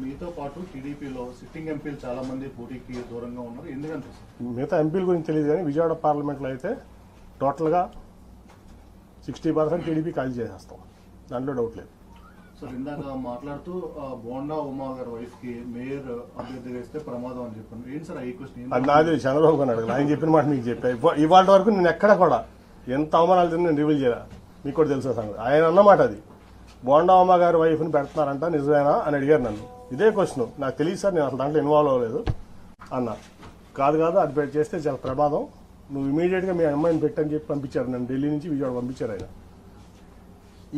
మీతో పాటు టీడీపీలో సిట్టింగ్ ఎంపీలు చాలా మంది పోటీకి దూరంగా ఉన్నారు. ఎందుకంటే మిగతా ఎంపీల గురించి తెలియదు కానీ విజయవాడ పార్లమెంట్లో అయితే టోటల్గా సిక్స్టీ పర్సెంట్ టీడీపీ ఖాళీ చేసేస్తాం. దాంట్లో డౌట్ లేదు. సార్ ఇందాక మాట్లాడుతూ బోండా ఉమా గారి వైఫ్కి మేయర్ అభ్యర్థిగా ఇస్తే ప్రమాదం అని చెప్పాను. ఏంటి సార్ ఈ క్వశ్చన్? అది నాది చంద్రబాబు గారు అడగదు ఆయన చెప్పిన మాట మీకు చెప్పా. ఇవాళ వరకు నేను ఎక్కడ కూడా ఎంత అవమానాలు నేను రివీల్ చేయాలి. మీకు కూడా తెలుసా సంగతి. ఆయన అన్నమాట అది. బోండా అమ్మ గారి వైఫ్ని పెడుతున్నారంట నిజమేనా అని అడిగారు నన్ను. ఇదే క్వశ్చన్. నాకు తెలియదు సార్ నేను అసలు దాంట్లో ఇన్వాల్వ్ అవ్వలేదు అన్న. కాదు కాదు అది పెట్టి చేస్తే చాలా ప్రమాదం. నువ్వు ఇమీడియట్గా మీ అమ్మాయిని పెట్టని చెప్పి పంపించారు నన్ను ఢిల్లీ నుంచి విజయవాడ పంపించారు ఆయన.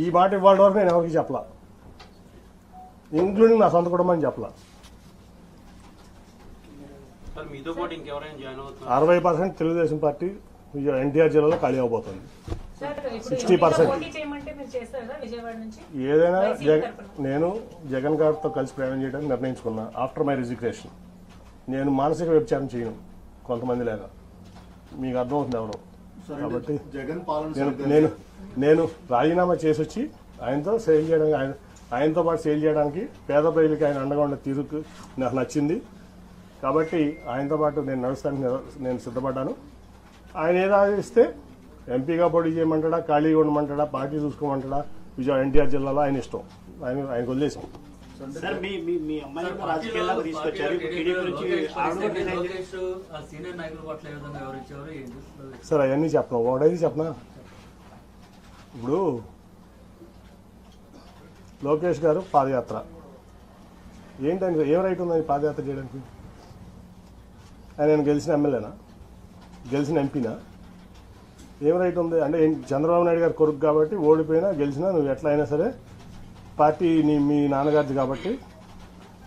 ఈ మాట ఇవాళ వరకు నేను ఎవరికి చెప్పలా. ఇంక్లూడింగ్ నా సొంత కుటుంబాన్ని చెప్పలా. అరవై పర్సెంట్ తెలుగుదేశం పార్టీ ఎన్టీఆర్ జిల్లాలో ఖాళీ అవబోతుంది. సార్ ఇప్పుడు 60% పోటీ చేయమంటే మీరు చేస్తారా విజయవాడ నుంచి? ఏదైనా. నేను జగన్ గారితో కలిసి ప్రయాణం చేయడానికి నిర్ణయించుకున్నా ఆఫ్టర్ మై రిజిగ్రేషన్ నేను మానసిక వ్యభిచారం చేయను కొంతమంది లేక. మీకు అర్థమవుతుంది ఎవరు. కాబట్టి అంటే జగన్ పాలన నేను నేను నేను రాజీనామా చేసి వచ్చి ఆయనతో సేల్ చేయడానికి ఆయన ఆయనతో పాటు సేల్ చేయడానికి పేద ప్రజలకి ఆయన అండగా ఉన్న తీరుకు నాకు నచ్చింది. కాబట్టి ఆయనతో పాటు నేను నడుస్తానికి నేను సిద్ధపడ్డాను. ఆయన ఏదో ఆదేశిస్తే ఎంపీగా పోటీ చేయమంటాడా ఖాళీగా ఉండమంటాడా పార్టీ చూసుకోమంటాడా? విజయ ఎన్టీఆర్ జిల్లాలో ఆయన ఇష్టం. ఆయన ఆయనకు వదిలేసాం సార్ మీ మీ మీ అమ్మాయిని రాజకీయాల్లోకి తీసుకొచ్చారు. ఇప్పుడు టీడీపీ నుంచి ఆవిడ కూడా రిజైన్ చేసి- లోకేష్ ఆ సీనియర్ నాయకుల పట్ల ఏ విధంగా వివరించారు? ఏంటి సరే అవన్నీ చెప్పను? ఒకటైతే చెప్పనా? ఇప్పుడు లోకేష్ గారు పాదయాత్ర. ఏంటని ఏం రైట్ ఉందని పాదయాత్ర చేయడానికి? ఆయన నేను గెలిచిన ఎమ్మెల్యేనా? గెలిచిన ఎంపీనా? ఏం రైట్ ఉంది. అంటే చంద్రబాబు నాయుడు గారు కొడుకు కాబట్టి ఓడిపోయినా గెలిచినా నువ్వు ఎట్లా అయినా సరే పార్టీ నీ మీ నాన్నగారిది కాబట్టి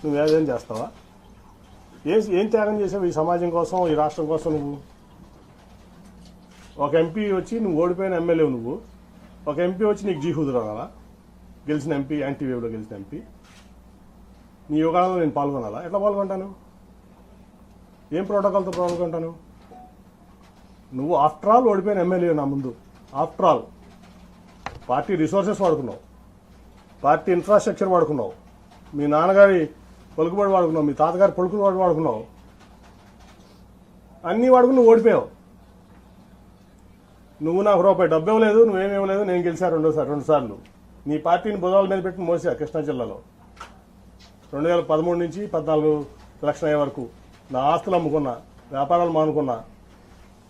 నువ్వు ఏదేం చేస్తావా? ఏం ఏం త్యాగం చేసావు ఈ సమాజం కోసం ఈ రాష్ట్రం కోసం నువ్వు? ఒక ఎంపీ వచ్చి నువ్వు ఓడిపోయిన ఎమ్మెల్యే నువ్వు. ఒక ఎంపీ వచ్చి నీకు జీహుదు కుదరాలా గెలిచిన ఎంపీ యాంటీవేవ్లో గెలిచిన ఎంపీ. నీ యోగాలలో నేను పాల్గొనాలా? ఎట్లా పాల్గొంటాను? ఏం ప్రోటోకాల్తో పాల్గొంటాను? నువ్వు ఆఫ్టర్ ఆల్ ఓడిపోయిన ఎమ్మెల్యే నా ముందు. ఆఫ్టర్ ఆల్ పార్టీ రిసోర్సెస్ వాడుకున్నావు. పార్టీ ఇన్ఫ్రాస్ట్రక్చర్ వాడుకున్నావు. మీ నాన్నగారి పలుకుబడి వాడుకున్నావు. మీ తాతగారి పలుకుబడి వాడుకున్నావు. అన్నీ వాడుకుని నువ్వు ఓడిపోయావు. నువ్వు నాకు రూపాయి డబ్బు ఇవ్వలేదు నువ్వేమి ఇవ్వలేదు నేను గెలిచా రెండోసారి రెండు సార్లు. నీ పార్టీని బుధాల మీద పెట్టి మోసా కృష్ణా జిల్లాలో. రెండు వేల పదమూడు నుంచి పద్నాలుగు లక్షల అయ్యే వరకు నా ఆస్తులు అమ్ముకున్నా వ్యాపారాలు మానుకున్నా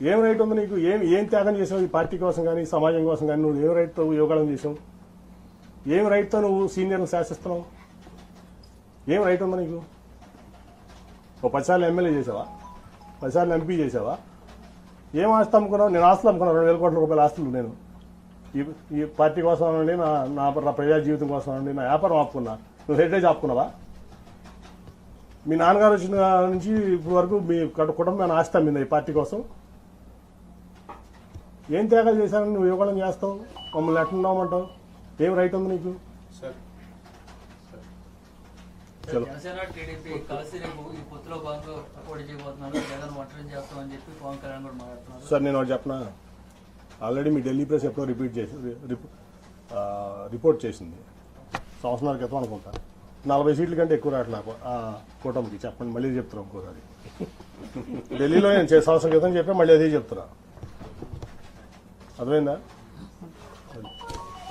ఏం రైట్ ఉంది నీకు? ఏం ఏం త్యాగం చేసావు ఈ పార్టీ కోసం కానీ సమాజం కోసం కానీ నువ్వు ఏం రైట్తో యోగాలను చేసావు? ఏం రైట్తో నువ్వు సీనియర్ని శాసిస్తున్నావు? ఏం రైట్ ఉంది నీకు? ఓ పదిసార్లు ఎమ్మెల్యే చేసావా? పదిసార్లు ఎంపీ చేసావా? ఏం ఆస్తి అమ్ముకున్నావు? నేను ఆస్తులు అమ్ముకున్నాను. రెండు వేల కోట్ల రూపాయల ఆస్తులు నేను. ఈ ఈ పార్టీ కోసం అనండి నా నా నా ప్రజా జీవితం కోసం అనండి నా వ్యాపారం ఆపుకున్నా. నువ్వు హెరిటేజ్ ఆపుకున్నావా? మీ నాన్నగారు వచ్చిన నుంచి ఇప్పుడు వరకు మీ కుటుంబం ఆస్తి అమ్మిందా ఈ పార్టీ కోసం? ఏం త్యాగాలు చేశారని నువ్వు యువకులం చేస్తావు? మమ్మల్ని ఎట్లున్నామంటావు ఏం రైట్ ఉంది నీకు? చలో. జనసేన టీడీపీ కలిసి రేపు ఈ పొత్తులో భాగంగా పోటీ చేయబోతున్నారు జగన్ ఒంటరి చేస్తామని చెప్పి పవన్ కళ్యాణ్ కూడా మాట్లాడుతున్నారు. సార్ నేను ఒకటి చెప్పనా? ఆల్రెడీ మీ ఢిల్లీ ప్రెస్ ఎప్పుడో రిపీట్ చేసి రిపోర్ట్ చేసింది. సంవత్సరాల క్రితం అనుకుంటా. నలభై సీట్ల కంటే ఎక్కువ రావట్లే ఆ కూటమికి. చెప్పండి మళ్ళీ చెప్తున్నా ఇంకోసారి ఢిల్లీలో నేను సంవత్సరం క్రితం చెప్పా మళ్ళీ అదే చెప్తున్నా. అర్థమైందా?